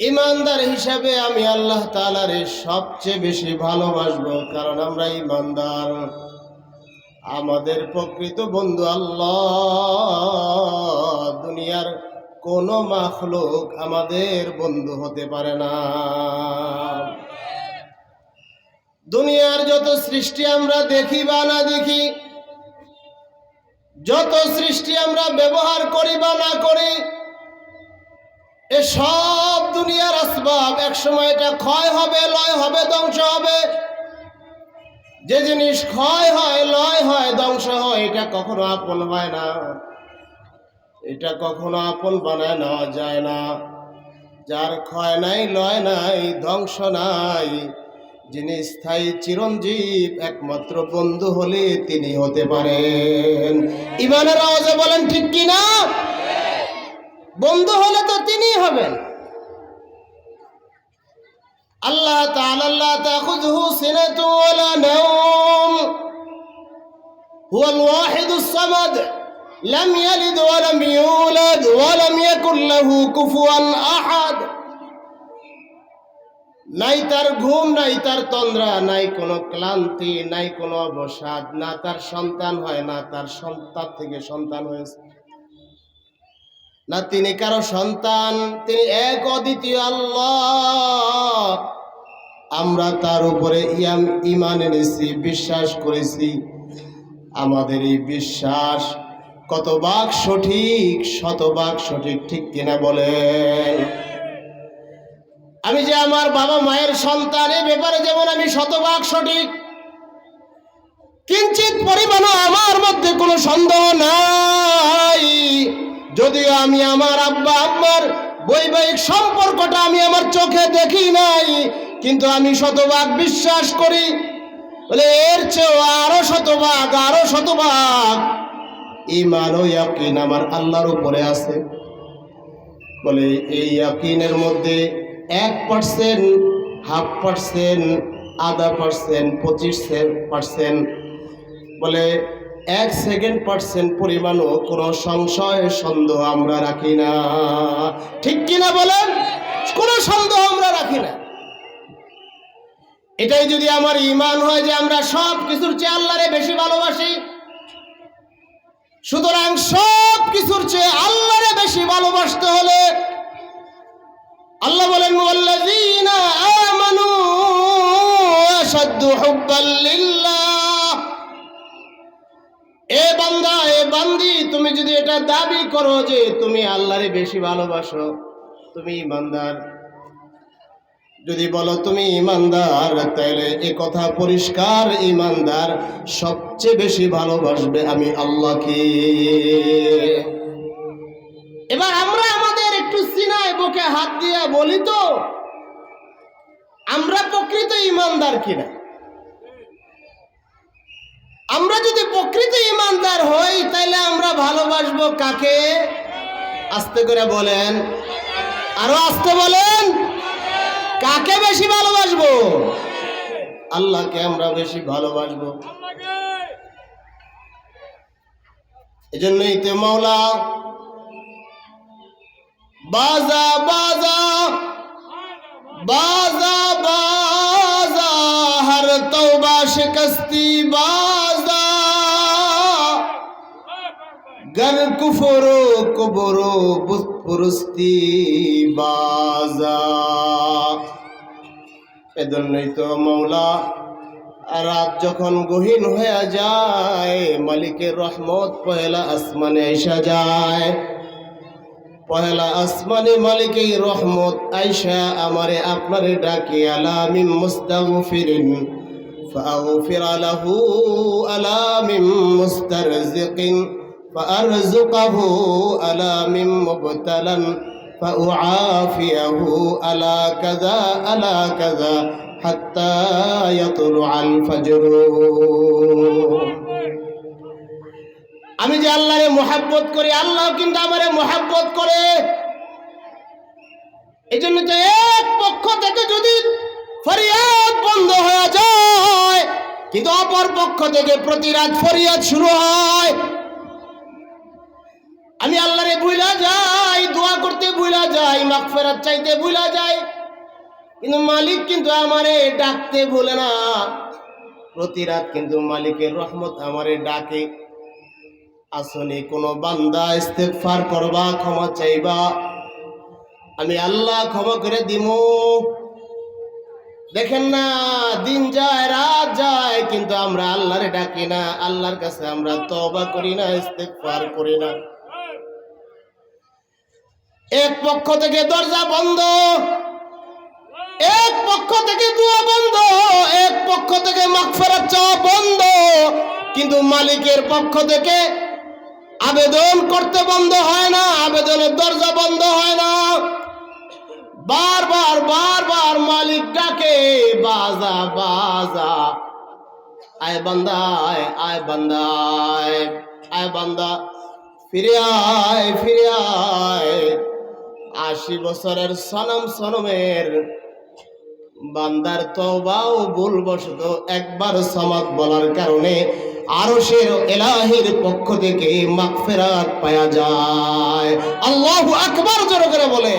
ইমানদার হিসাবে আমি আল্লাহ তালারে সবচেয়ে বেশি ভালোবাসবো, কারণ আমরা ইমানদার। আমাদের প্রকৃত বন্ধু আল্লাহ, দুনিয়ার কোনো মাখলুক আমাদের বন্ধু হতে পারে না। দুনিয়ার যত সৃষ্টি আমরা দেখি বা না দেখি, যত সৃষ্টি আমরা ব্যবহার করি বা না করি, এ সব দুনিয়ার আসবাব এক সময় এটা ক্ষয় হবে, লয় হবে, ধ্বংস হবে। যে জিনিস ক্ষয় হয়, লয় হয়, ধ্বংস হয়, এটা কখনো আপন হয় না। এটা কখনো আপন বানায় নেওয়া যায় না। যার ক্ষয় নাই, লয় নাই, ধ্বংস নাই, যিনি স্থায়ী চিরঞ্জীব, একমাত্র বন্ধু হলে তিনি হতে পারেন। ইমানের আওয়াজে বলেন, ঠিক কি না বন্ধু হলে তো তিনি আল্লাহ তাআলা, লা তাখুযুহু সিনাতু ওয়ালা নাওম। হুয়াল ওয়াহিদুস সামাদ। লাম ইয়ালিদ ওয়া লাম ইউলাদ ওয়া লাম ইয়াকুল লাহু কুফুয়ান আহাদ। নাই তার ঘুম, নাই তার তন্দ্রা, নাই কোনো ক্লান্তি, নাই কোনো অবসাদ, না তার সন্তান হয়, না তার সন্তান থেকে সন্তান হয়েছে। না তিনি কারও সন্তান, তিনি এক অদ্বিতীয় আল্লাহ। আমরা তার উপরে ইয়াম ইমান এনেছি, বিশ্বাস করেছি। আমাদের এই বিশ্বাস কত ভাগ সঠিক, শতভাগ সঠিক, ঠিক কিনা বলেন? আমি যে আমার বাবা মায়ের সন্তান, এ ব্যাপারে যেমন আমি শতভাগ সঠিক কিঞ্চিত পরিমাণও আমার মধ্যে কোনো সন্দেহ নাই। যদিও আমি আমার আব্বা আব্বার বৈবাহিক সম্পর্কটা আমি আমার চোখে দেখি নাই, কিন্তু আমি শতভাগ বিশ্বাস করি, বলে এর চেয়েও আরও শতভাগ আরও শতভাগ ইমান ও ইয়াকিন আমার আল্লাহর উপরে আছে। বলে এই ইয়াকিনের মধ্যে এক পার্সেন্ট হাফ পার্সেন্ট আধা পার্সেন্ট পঁচিশ পার্সেন্ট বলে এক সেকেন্ড পার্সেন্ট পরিমাণও কোনো সংশয় সন্দেহ আমরা রাখি না। ঠিক কিনা বলেন? কোনো সন্দেহ আমরা রাখি না। এটাই যদি আমার ইমান হয় যে আমরা সব কিছুর চেয়ে আল্লাহরে বেশি ভালোবাসি, সুতরাং সব কিছুর চেয়ে আল্লাহরে বেশি ভালোবাসতে হলে আল্লাহ বলেন আমানু আশাদ্দু হুব্বাল এটা দাবি করো যে তুমি আল্লাহরে বেশি ভালোবাসো, তুমি ইমানদার। যদি বলো তুমি ইমানদার, তাহলে এ কথা পরিষ্কার, ইমানদার সবচেয়ে বেশি ভালোবাসবে আমি আল্লাহকে। এবার আমরা আমাদের একটু সিনায় বুকে হাত দিয়ে বলি তো, আমরা প্রকৃত ইমানদার কিনা? আমরা যদি প্রকৃত ইমানদার হই তাহলে আমরা ভালোবাসবো কাকে? আস্তে করে বলেন। আরও আস্তে বলেন। কাকে বেশি ভালোবাসবো? আল্লাহকে আমরা বেশি ভালোবাসবো। এজন্যই তে মাওলা, বাজা বাজা বাজা বাজা, হর তৌবা শিকস্তি বা গর کفر و کبر বাজা। তো মৌলা, রাত যখন গহীন হয়ে যায়, মালিকের রহমত পহেলা আসমানে এসা যায়। পহেলা আসমানে মালিকের রহমত আইসা আমারে আপনারে ডাকে আলামি মুস্তাগফিরিন فأغفر له ألا من مسترزق فأرزقه ألا من مبتلا فأعافيه ألا كذا ألا كذا حتى يطلع الفجر আমি যে আল্লাহরে মোহাব্বত করি আল্লাহ কিন্তু আমারে মোহাব্বত করে এই জন্য তো এক পক্ষ থেকে যদি ফরিয়াদ বন্ধ হয়ে যায় কিন্তু অপর পক্ষ থেকে প্রতি রাত ফরিয়াদ শুরু হয় আমি আল্লাহরে বুইলা যাই, দোয়া করতে বুইলা যাই, মাগফেরাত চাইতে ভুলা যায় কিন্তু মালিক কিন্তু আমারে ডাকতে ভুলে না। প্রতি রাত কিন্তু মালিকের রহমত আমারে ডাকে। আসলে কোনো বান্দা ইস্তেগফার করবা, ক্ষমা চাইবা। আমি আল্লাহ ক্ষমা করে দিমু। দেখেন না, দিন যায়, রাত যায়, কিন্তু আমরা আল্লাহরে ডাকি না। আল্লাহর কাছে আমরা তবা করি না, ইস্তেগফার করি না। এক পক্ষ থেকে দরজা বন্ধ, এক পক্ষ থেকে দুয়া বন্ধ, এক পক্ষ থেকে মাগফিরাত চাওয়া বন্ধ। কিন্তু মালিকের পক্ষ থেকে আবেদন করতে বন্ধ হয় না, আবেদনের দরজা বন্ধ হয় না। বারবার বারবার মালিক ডাকে, বাজা বাজা। আয় বান্দা আয় আয় বান্দা আয় আয় বান্দা। ফিরে আয় ফিরে আয়। আশি বছরের সনম সনমের বান্দার তওবাও ভুলবশত একবার সমাদ বলার কারণে আরশের এলাহির পক্ষ থেকে মাফেরাত পাওয়া যায়। আল্লাহ আকবার জোরে করে বলে